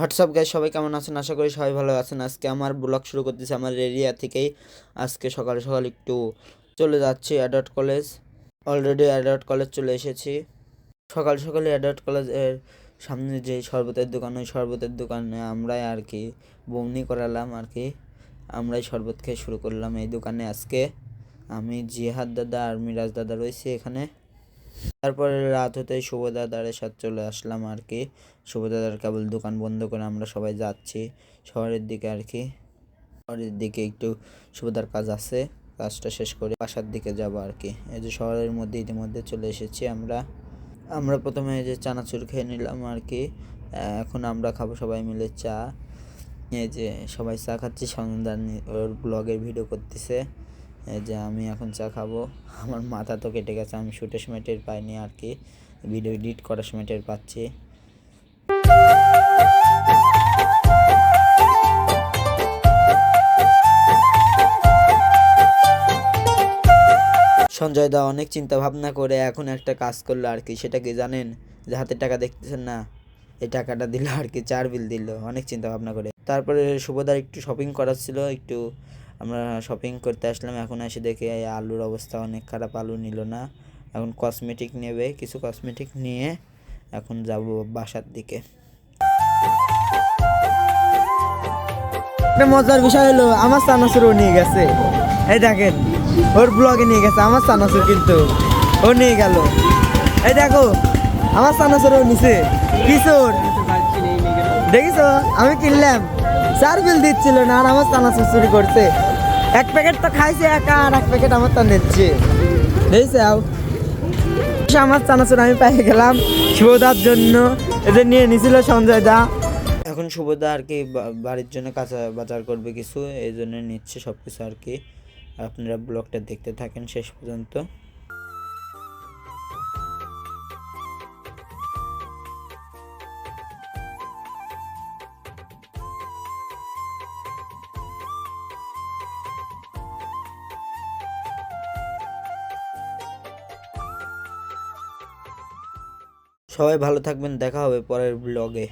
WhatsApp guys সবাই কেমন আছেন? আশা করি সবাই ভালো আছেন। আজকে আমার ব্লগ শুরু করতেছি আমার এরিয়া থেকেই। আজকে সকাল সকাল একটু চলে যাচ্ছি adult college already adult college চলে এসেছি। সকাল সকালে অ্যাডাল্ট কলেজের সামনে যে শরবতের দোকান, ওই শরবতের দোকানে আমরাই আর কি বমনি করালাম আর কি। আমরাই শরবত খেয়ে শুরু করলাম এই দোকানে আজকে। আমি জিহাদ দাদা আর মিরাজ দাদা রয়েছে এখানে। তারপরে রাত হতেই শুভ দাদারের সাথে চলে আসলাম আর কি। শুভ দাদার কেবল দোকান বন্ধ করে আমরা সবাই যাচ্ছি। শহরের দিকে আর কি। শহরের দিকে একটু শুভদার কাজ আছে, কাজটা শেষ করে বাসার দিকে যাব আর কি। এই যে শহরের মধ্যে ইতিমধ্যে চলে এসেছি আমরা। আমরা প্রথমে এই যে চানাচুর খেয়ে নিলাম আর কি। এখন আমরা খাব সবাই মিলে চা। এই যে সবাই চা খাচ্ছি সন্ধান ওর ব্লগের ভিডিও করতেছে। যে আমি এখন চা খাব। আমার মাথা তো কেটে গেছে, আমি শুটের সময় টের পাইনি আর কি। ভিডিও এডিট করার সময় টের পাচ্ছি। সঞ্জয় দা অনেক চিন্তা ভাবনা করে এখন একটা কাজ করল আর কি, সেটা কি জানেন? যে হাতে টাকা দেখতেছেন না? এই টাকাটা দিল আর কি, চার বিল দিল, অনেক চিন্তা ভাবনা করে। তারপরে শুভদার একটু শপিং করার ছিল, একটু আমরা শপিং করতে আসলাম, এখন এসে দেখি আলুর অবস্থা অনেক খারাপ, আলু নিল না। এখন কসমেটিক নেবে, কিছু কসমেটিক নিয়ে এখন যাব বাসার দিকে। একটা মজার বিষয় হলো, আমার চানাচুরও নিয়ে গেছে। এই দেখেন, ওর ব্লগে নিয়ে গেছে, আমার চানাচুর কিন্তু ও নিয়ে গেল। এই দেখো, আমার চানাচুরও নিছে। কিশোর দেখিছো? আমি কিনলাম। চার বিল দিচ্ছিল না, আর আমার চানাচুর চুরি করছে। এক প্যাকেট তো খাইছে একা আর এক প্যাকেট আমার তো নিচ্ছে। দেখছাও আমার চানাচুর আমি পাই গেলাম শুভদার জন্য। এদের নিয়ে নিছিল সঞ্জয় দা। এখন শুভদা আর কি বাড়ির জন্য কাঁচা বাজার করবে কিছু, এই জন্য নিচ্ছে সব কিছু আর কি। আপনারা ব্লগটা দেখতে থাকেন শেষ পর্যন্ত। সবাই ভালো থাকবেন দেখা হবে পরের ব্লগে